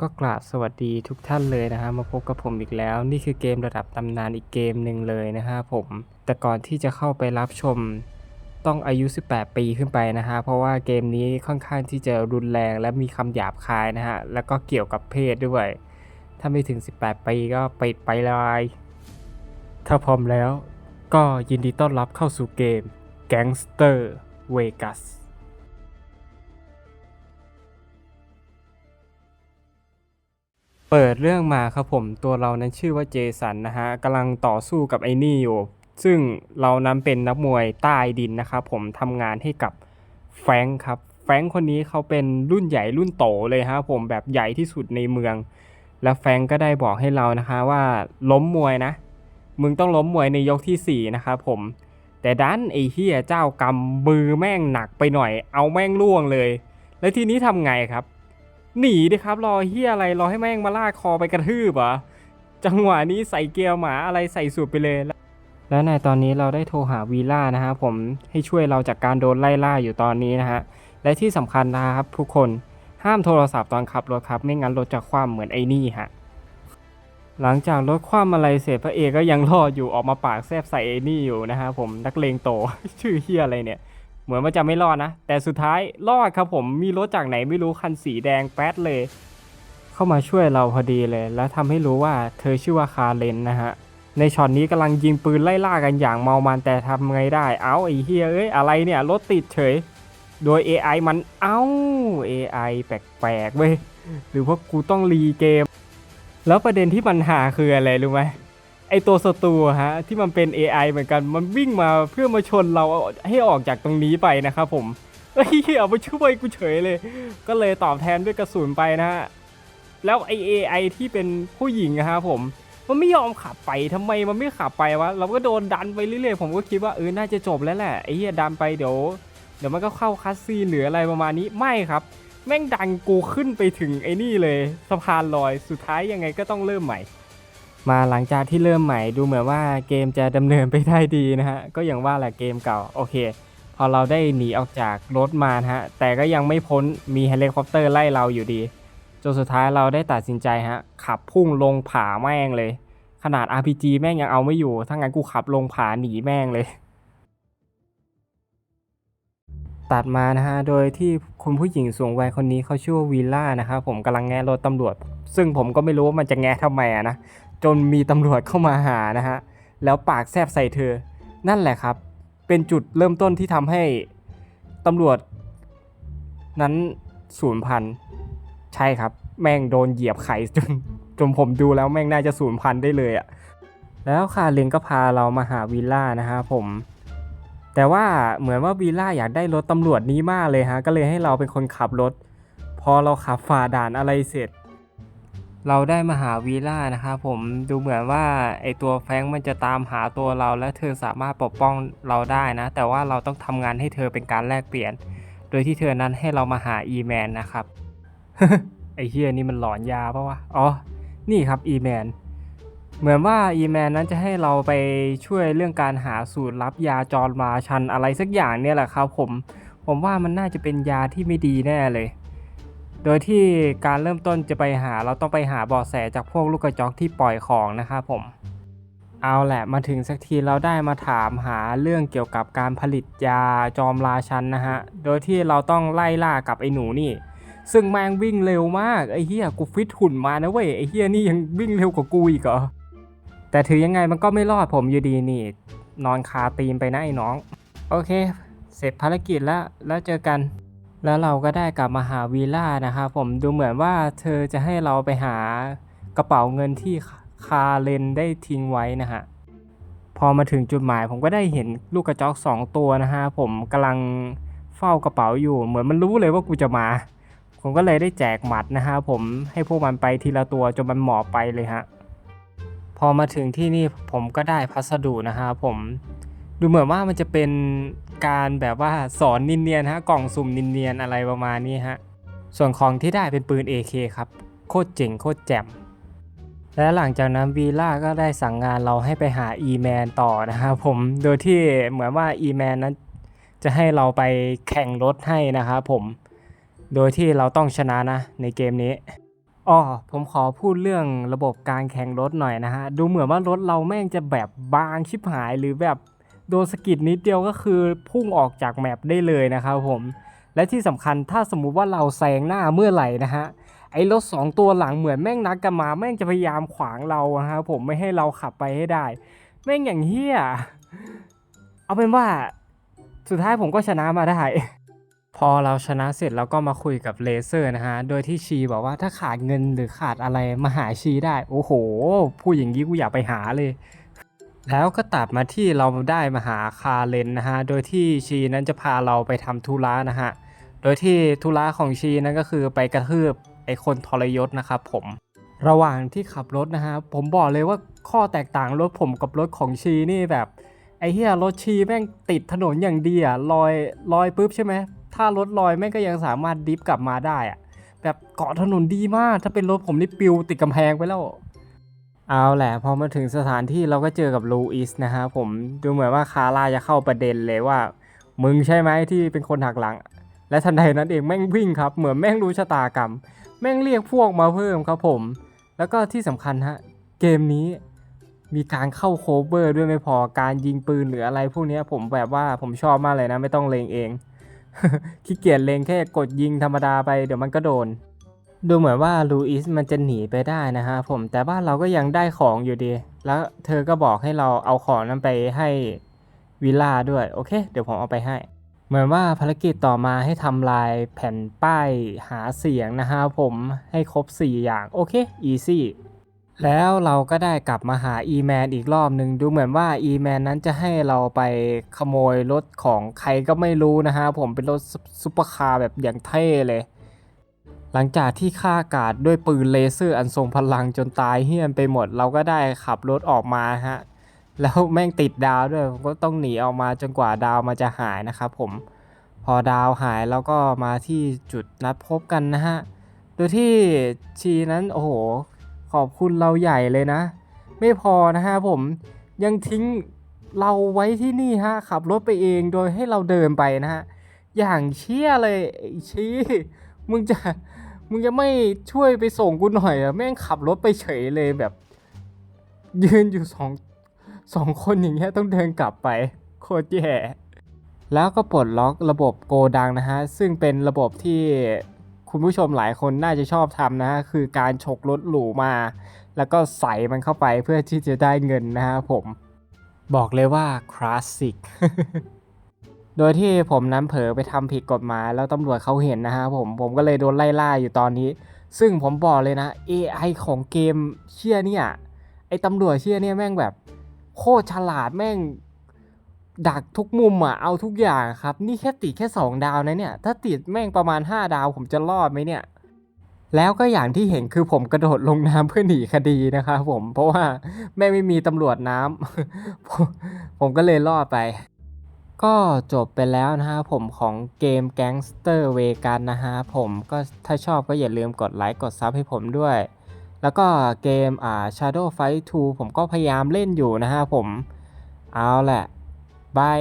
ก็กราบสวัสดีทุกท่านเลยนะฮะมาพบกับผมอีกแล้ว นี่คือเกมระดับตำนานอีกเกมหนึ่งเลยนะฮะผม แต่ก่อนที่จะเข้าไปรับชมต้องอายุ 18 ปีขึ้นไปนะฮะเพราะว่าเกมนี้ค่อนข้างที่จะรุนแรงและมีคำหยาบคายนะฮะแล้วก็เกี่ยวกับเพศด้วย ถ้าไม่ถึง 18 ปีก็ปิดไปเลยถ้าพร้อมแล้ว ก็ยินดีต้อนรับเข้าสู่เกม Gangster Vegas เปิดเรื่องมาครับผมตัวเรานั้นชื่อว่าเจสันนะฮะกำลังต่อสู้กับไอ้นี่อยู่ ซึ่งเรานั้นเป็นนักมวยใต้ดินนะครับผมทำงานให้กับแฟงครับ แฟงคนนี้เขาเป็นรุ่นใหญ่รุ่นโตเลยฮะผมแบบใหญ่ที่สุดในเมือง และแฟงก็ได้บอกให้เรานะคะว่าล้มมวยนะ มึงต้องล้มมวยในยกที่ 4 นะครับผมแต่ดันไอ้เฮียเจ้ากรรมมือแม่งหนักไปหน่อย เอาแม่งล่วงเลย แล้วทีนี้ทำไงครับ หนีดิครับรอเฮียอะไรรอให้แม่งมาลากคอไปกระทืบเหรอจังหวะนี้ใส่เกียร์หมาอะไรใส่สูตรไปเลยและในตอนนี้เราได้โทรหาวีล่านะฮะผมให้ช่วยเราจากการโดนไล่ล่าอยู่ตอนนี้นะฮะและที่สำคัญนะครับทุกคนห้ามโทรศัพท์ตอนขับรถครับ ไม่งั้นรถจะคว่ำเหมือนไอ้นี่ฮะหลังจากรถคว่ำอะไรเสร็จพระเอกก็ยังรอดอยู่ออกมาปากแซบใส่ไอ้นี่อยู่นะฮะผมนักเลงโตชื่อเฮียอะไรเนี่ย เหมือนว่าจะไม่รอดนะ แต่สุดท้ายรอดครับผมมีรถจากไหนไม่รู้คันสีแดงแป๊ดเลย เข้ามาช่วยเราพอดีเลย แล้วทำให้รู้ว่าเธอชื่อว่าคาเลนนะฮะ ในช็อตนี้กำลังยิงปืนไล่ล่ากันอย่างเมามันแต่ทำไงได้ เอ้าไอ้เฮียเอ้ยอะไรเนี่ยรถติดเฉย โดย AI มันเอ้า AI แปลกๆเว้ยหรือว่ากูต้องรีเกม แล้วประเด็นที่มันหาคืออะไรรู้ไหม อตัวศัตรูฮะที่มันเป็น AI เหมือนกันมันวิ่งมาเพื่อมาชนเราให้ออกจากตรงนี้ไปนะครับผมเฮ้ยเอามาช่วยกูเฉยเลย ก็เลยตอบแทนด้วยกระสุนไปนะฮะแล้วไอ AI ที่เป็นผู้หญิงอะฮะผมมันไม่ยอมขับไปทำไมมันไม่ขับไปวะเราก็โดนดันไปเรื่อยๆผมก็คิดว่าเออน่าจะจบแล้วแหละไอ้เหี้ยดันไปเดี๋ยวเดี๋ยวมันก็เข้าคัสซีหรืออะไรประมาณนี้ไม่ครับ แม่งดันกูขึ้นไปถึงไอ้นี่เลยสะพานลอยสุดท้ายยังไงก็ต้องเริ่มใหม่ มาหลังจากที่เริ่มใหม่ดูเหมือนว่าเกมจะดำเนินไปได้ดีนะฮะก็อย่างว่าแหละเกมเก่าโอเค พอเราได้หนีออกจากรถมานะฮะแต่ก็ยังไม่พ้นมีเฮลิคอปเตอร์ไล่เราอยู่ดีจนสุดท้ายเราได้ตัดสินใจฮะขับพุ่งลงผาแม่งเลย ขนาด RPG แม่งยังเอาไม่อยู่ถ้างั้นกูขับลงผาหนีแม่งเลย ตัดมานะฮะโดยที่คุณผู้หญิงสูงวัยคนนี้เขาชื่อว่าวีล่านะครับผมกำลังแงะรถตำรวจ ซึ่งผมก็ไม่รู้ว่ามันจะแงะทำไมอะนะ จนมีตำรวจเข้ามาหานะฮะ แล้วปากแซบใส่เธอ นั่นแหละครับ เป็นจุดเริ่มต้นที่ทำให้ตำรวจ นั้นสูญพันธุ์ใช่ครับ แม่งโดนเหยียบไข่จนจนผมดูแล้วแม่งน่าจะสูญพันธุ์ได้เลยอะแล้วคาเลนก็พาเรามาหาวิลล่านะฮะผม แต่ว่าเหมือนว่าวีล่าอยากได้รถตำรวจนี้มากเลยฮะ ก็เลยให้เราเป็นคนขับรถ พอเราขับฝ่าด่านอะไรเสร็จ เราได้มาหาวีล่านะครับผมดูเหมือนว่าไอตัวแฟงมันจะตามหาตัวเราและเธอสามารถปกป้องเราได้นะ แต่ว่าเราต้องทำงานให้เธอเป็นการแลกเปลี่ยน โดยที่เธอนั้นให้เรามาหาอีแมนนะครับไอเฮียนี่มันหลอนยาปะวะอ๋อนี่ครับอีแมนเหมือนว่าอีแมนนั้นจะให้เราไปช่วยเรื่องการหาสูตรลับยาจอรมาชันอะไรสักอย่างเนี่ยแหละครับผมผมว่ามันน่าจะเป็นยาที่ไม่ดีแน่เลย โดยที่การเริ่มต้นจะไปหาเราต้องไปหาเบาะแสจากพวกลูกกระจอกที่ปล่อยของนะครับผม เอาแหละมาถึงสักทีเราได้มาถามหาเรื่องเกี่ยวกับการผลิตยาจอมราชันนะฮะ โดยที่เราต้องไล่ล่ากับไอ้หนูนี่ ซึ่งแม่งวิ่งเร็วมากไอ้เฮียกูฟิตหุ่นมานะเว้ยไอ้เฮียนี่ยังวิ่งเร็วกว่ากูอีกเหรอแต่ถือยังไงมันก็ไม่รอดผมอยู่ดีนี่ นอนคาตีนไปนะไอ้น้อง โอเค เสร็จภารกิจแล้วแล้วเจอกัน แล้วเราก็ได้กลับมาหาวีล่านะครับผมดูเหมือนว่าเธอจะให้เราไปหากระเป๋าเงินที่คาเลนได้ทิ้งไว้นะฮะพอมาถึงจุดหมายผมก็ได้เห็นลูกกระจอกสองตัวนะฮะผมกำลังเฝ้ากระเป๋าอยู่ เหมือนมันรู้เลยว่ากูจะมา ผมก็เลยได้แจกหมัดนะฮะผมให้พวกมันไปทีละตัวจนมันหมอบไปเลยฮะพอมาถึงที่นี่ผมก็ได้พัสดุนะฮะผม ดูเหมือนว่ามันจะเป็นการแบบว่าสอนนินเนียนฮะกล่องสุ่มนินเนียนอะไรประมาณนี้ฮะส่วนของที่ได้เป็นปืน AK ครับ โคตรเจ๋งโคตรแจ่มและหลังจากนั้นวีล่าก็ได้สั่งงานเราให้ไปหา E-Man ต่อนะครับผมโดยที่เหมือนว่า E-Man นั้นจะให้เราไปแข่งรถให้นะครับผม โดยที่เราต้องชนะนะในเกมนี้อ๋อผมขอพูดเรื่องระบบการแข่งรถหน่อยนะฮะ ดูเหมือนว่ารถเราแม่งจะแบบบางชิบหายหรือแบบ โดนสกิดนิดเดียวก็คือพุ่งออกจากแมปได้เลยนะครับผม และที่สำคัญถ้าสมมุติว่าเราแซงหน้าเมื่อไหร่นะฮะไอ้รถสองตัวหลังเหมือนแม่งนัดกันมาแม่งจะพยายามขวางเราอะฮะผมไม่ให้เราขับไปให้ได้ แม่งอย่างเฮี้ยเอาเป็นว่าสุดท้ายผมก็ชนะมาได้ พอเราชนะเสร็จเราก็มาคุยกับเลเซอร์นะฮะ โดยที่ชีบอกว่าถ้าขาดเงินหรือขาดอะไรมาหาชีได้ โอ้โหพูดอย่างนี้กูอยากไปหาเลย แล้วก็ตัดมาที่เราได้มาหาคาเลนนะฮะ โดยที่ชีนั้นจะพาเราไปทำธุระนะฮะ โดยที่ธุระของชีนั้นก็คือไปกระทืบไอคนทรยศนะครับผม ระหว่างที่ขับรถนะฮะ ผมบอกเลยว่าข้อแตกต่างรถผมกับรถของชีนี่แบบไอเหี้ยรถชีแม่งติดถนนอย่างดีอะลอยลอยปุ๊บใช่ไหม ถ้ารถลอยแม่งก็ยังสามารถดิฟกลับมาได้อะแบบเกาะถนนดีมาก ถ้าเป็นรถผมนี่ปิวติดกำแพงไปแล้ว เอาแหละพอมาถึงสถานที่เราก็เจอกับลูอิสนะฮะผมดูเหมือนว่าคาร่าจะเข้าประเด็นเลยว่า มึงใช่ไหมที่เป็นคนหักหลัง และทันใดนั้นเองแม่งวิ่งครับ เหมือนแม่งรู้ชะตากรรม แม่งเรียกพวกมาเพิ่มครับผม แล้วก็ที่สำคัญฮะเกมนี้มีการเข้าโคเวอร์ด้วยไม่พอการยิงปืนหรืออะไรพวกนี้ผมแบบว่าผมชอบมากเลยนะ ไม่ต้องเลงเองขี้เกียจเลงแค่กดยิงธรรมดาไปเดี๋ยวมันก็โดน ดูเหมือนว่าลูอิสมันจะหนีไปได้นะฮะผมแต่ว่าเราก็ยังได้ของอยู่ดี แล้วเธอก็บอกให้เราเอาของนั้นไปให้วิลล่าด้วยโอเค เดี๋ยวผมเอาไปให้ เหมือนว่าภารกิจต่อมาให้ทำลายแผ่นป้ายหาเสียงนะฮะผมให้ครบ 4 อย่างโอเคอีซี่แล้วเราก็ได้กลับมาหา E-Man อีกรอบหนึ่งดูเหมือนว่า E-Man นั้นจะให้เราไปขโมยรถของใครก็ไม่รู้นะฮะผมเป็นรถซุซุปเปอร์คาร์แบบอย่างเท่เลย หลังจากที่ฆ่ากาดด้วยปืนเลเซอร์อันทรงพลังจนตายเฮี้ยนไปหมด เราก็ได้ขับรถออกมาฮะ แล้วแม่งติดดาวด้วยผมก็ต้องหนีออกมาจนกว่าดาวมาจะหายนะครับผม พอดาวหายเราก็มาที่จุดนัดพบกันนะฮะ โดยที่ชีนั้นโอ้โห ขอบคุณเราใหญ่เลยนะ ไม่พอนะฮะผมยังทิ้งเราไว้ที่นี่ฮะ ขับรถไปเองโดยให้เราเดินไปนะฮะ อย่างเชี่ยเลยชี้มึงจะ มึงจะไม่ช่วยไปส่งกูหน่อยอะแม่งขับรถไปเฉยเลยแบบ ยืนอยู่สองสองคนอย่างเงี้ยต้องเดินกลับไป โคตรแย่ แล้วก็ปลดล็อกระบบโกดังนะฮะ ซึ่งเป็นระบบที่คุณผู้ชมหลายคนน่าจะชอบทำนะฮะ คือการฉกรถหรูมา แล้วก็ใส่มันเข้าไปเพื่อที่จะได้เงินนะฮะผม บอกเลยว่าคลาสสิก โดยที่ผมนั้นเผลอไปทำผิดกฎหมายแล้วตำรวจเขาเห็นนะฮะผมผมก็เลยโดนไล่ล่าอยู่ตอนนี้ ซึ่งผมบอกเลยนะ AI ของเกมเชี่ยเนี่ยไอ้ตำรวจเชี่ยเนี่ยแม่งแบบโคตรฉลาดแม่งดักทุกมุมอะเอาทุกอย่างครับ นี่แค่ติดแค่ 2 ดาวนะเนี่ย ถ้าติดแม่งประมาณ 5 ดาวผมจะรอดไหมเนี่ย แล้วก็อย่างที่เห็นคือผมกระโดดลงน้ำเพื่อหนีคดีนะครับผมเพราะว่าแม่งไม่มีตำรวจน้ำผมก็เลยรอดไป ก็จบไปแล้วนะฮะผมของเกม Gangster w e g a n นะฮะผมก็ถ้าชอบก็อย่าลืมกดไลค์กดซับให้ผมด้วย แล้วก็เกมอ่า Shadow Fight 2 ผมก็พยายามเล่นอยู่นะฮะผม เอาแหละบาย